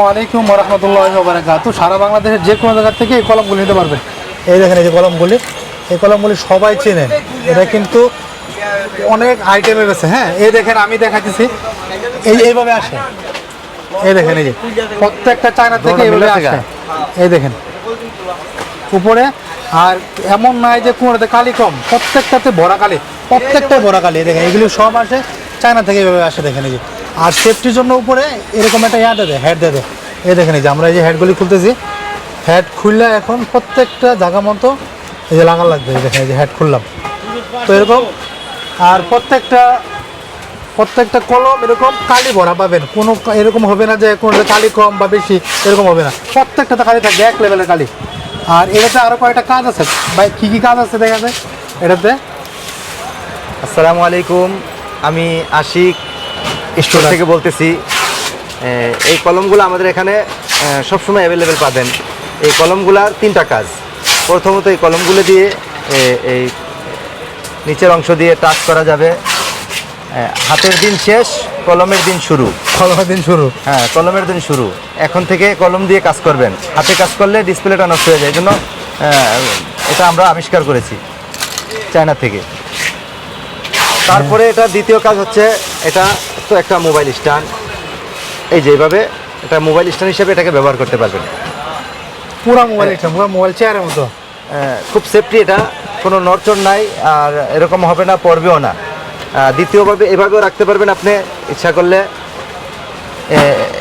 ওয়ালাইকুম রহমতুল্লাহ বারাকাত সারা বাংলাদেশের যে কোনো জায়গা থেকে এই কলমগুলি নিতে পারবেন এই দেখেন এই যে কলমগুলি। এই কলমগুলি সবাই চেনেন এটা কিন্তু অনেক আইটেমের আছে হ্যাঁ? এই দেখেন আমি দেখাচ্ছি এই এইভাবে আসে। এই দেখেন এই যে প্রত্যেকটা চায়না থেকে এইভাবে আসে। এই দেখেন। উপরে আর এমন নয় যে কোনোটাতে কালি কম। প্রত্যেকটাতে ভরা কালি। প্রত্যেকটাই ভরা কালি। এই দেখেন এগুলি সব আসে। চায়না থেকে এইভাবে আসে দেখেন এই যে। আর সেফটির জন্য উপরে এরকম একটা ইয়া দেয় হেড দেয় এই দেখেন এই যে আমরা এই যে হেডগুলি খুলতেছি। হেড খুললে এখন প্রত্যেকটা জায়গা মতো এই যে লাগা লাগবে, এই দেখেন এই যে হেড খুললাম। তো এরকম, আর প্রত্যেকটা প্রত্যেকটা কলম এরকম কালি ভরা পাবেন। কোনো এরকম হবে না যে কোনো কালি কম বা বেশি, এরকম হবে না। প্রত্যেকটাতে কালি থাকবে এক লেভেলের কালি। আর এটাতে আরও কয়েকটা কাজ আছে। ভাই, কী কী কাজ আছে দেখা যায় এটাতে? আসসালামু আলাইকুম, আমি আশিক স্টোর থেকে বলতেছি এই কলমগুলো আমাদের এখানে সবসময় অ্যাভেলেবেল পাবেন। এই কলমগুলার তিনটা কাজ। প্রথমত এই কলমগুলো দিয়ে এই নিচের অংশ দিয়ে টাচ করা যাবে। হাতের দিন শেষ কলমের দিন শুরু। কলমের দিন শুরু। হ্যাঁ কলমের দিন শুরু। এখন থেকে কলম দিয়ে কাজ করবেন। হাতে কাজ করলে ডিসপ্লেটা নষ্ট হয়ে যায়। এই জন্য এটা আমরা আবিষ্কার করেছি চায়না থেকে। তারপরে এটা দ্বিতীয় কাজ হচ্ছে এটা তো একটা মোবাইল স্ট্যান্ড এই যে এইভাবে এটা মোবাইল স্ট্যান্ড হিসেবে এটাকে ব্যবহার করতে পারবেন। পুরো মোবাইল একটা পুরো মোবাইল চেয়ারের মতো। খুব সেফটি এটা কোনো নড়চড় নাই আর এরকম হবে না পড়বেও না। দ্বিতীয়ভাবে এভাবেও রাখতে পারবেন আপনি ইচ্ছা করলে।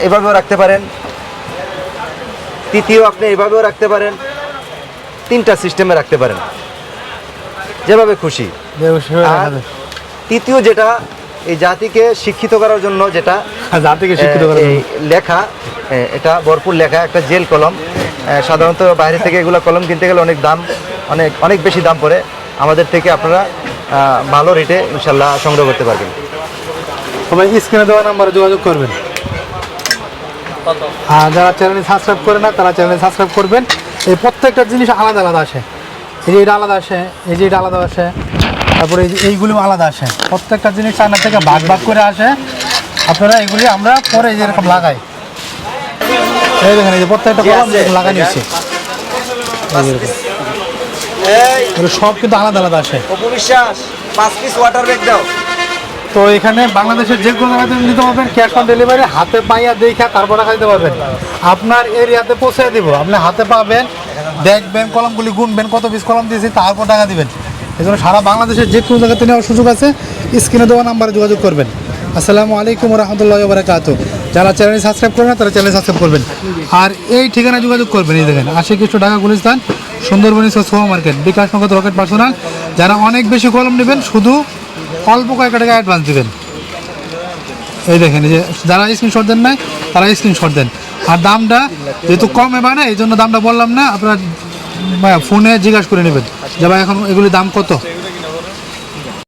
এভাবেও রাখতে পারেন। তৃতীয় আপনি এভাবেও রাখতে পারেন। তিনটা সিস্টেমে রাখতে পারেন। যেভাবে খুশি। তৃতীয় যেটা এই জাতিকে শিক্ষিত করার জন্য যেটা জাতিকে শিক্ষিত করার এই লেখা এটা ভরপুর লেখা একটা জেল কলম। সাধারণত বাইরে থেকে এগুলো কলম কিনতে গেলে অনেক দাম অনেক অনেক বেশি দাম পড়ে। আমাদের থেকে আপনারা ভালো রেটে ইনশাল্লাহ সংগ্রহ করতে পারবেন। সবাই স্ক্রিনে দেওয়া নাম্বারে যোগাযোগ করবেন। আর যারা চ্যানেলে সাবস্ক্রাইব করে না তারা চ্যানেলে সাবস্ক্রাইব করবেন। এই প্রত্যেকটা জিনিস আলাদা আলাদা আসে। এই যে এটা আলাদা আসে এই যে এটা আলাদা আসে। তারপরে এইগুলো আলাদা আসে। প্রত্যেকটা জিনিস চায়না থেকে ভাগ ভাগ করে আসে। আপনারা এগুলি আমরা পরে যেরকম লাগাই। এই দেখেন এই যে প্রত্যেকটা কলম। এরকম নিচ্ছে সব কিন্তু আলাদা আলাদা আসে। অপবিশ্বাস পাঁচ পিস ওয়াটার ব্যাগ দাও। তো এখানে বাংলাদেশের যে কোনো জায়গাতে নিতে পারবেন ক্যাশ অন ডেলিভারি হাতে পাইয়া দেখা তারপর দিতে পারবেন। আপনার এরিয়াতে পৌঁছে দিব। আপনি হাতে পাবেন দেখবেন কলমগুলি গুনবেন কত পিস কলম দিয়েছি তারপর টাকা দিবেন। এই জন্য সারা বাংলাদেশের যে কোনো জায়গাতে নেওয়ার সুযোগ আছে, স্ক্রিনে দেওয়া নাম্বারে যোগাযোগ করবেন। আসসালামু আলাইকুম রহমতুল্লাহ বারাকাতু যারা চ্যানেল সাবস্ক্রাইব করবেন তারা চ্যানেল সাবস্ক্রাইব করবেন। আর এই ঠিকানায় যোগাযোগ করবেন, এই দেখেন আশি কিছু টাকা Gulistan, Sundarbani super market bKash Nagad Rocket personal. যারা অনেক বেশি কলম নেবেন, শুধু অল্প কয়েক টাকা অ্যাডভান্স দেবেন। এই দেখেন যে যারা স্ক্রিনশট দেন নাই, তারা স্ক্রিনশট দেন। আর দামটা যেহেতু কম এবার এই জন্য দামটা বললাম না, আপনার ফোনে জিজ্ঞাসা করে নেবেন যে ভাই এখন এগুলির দাম কত?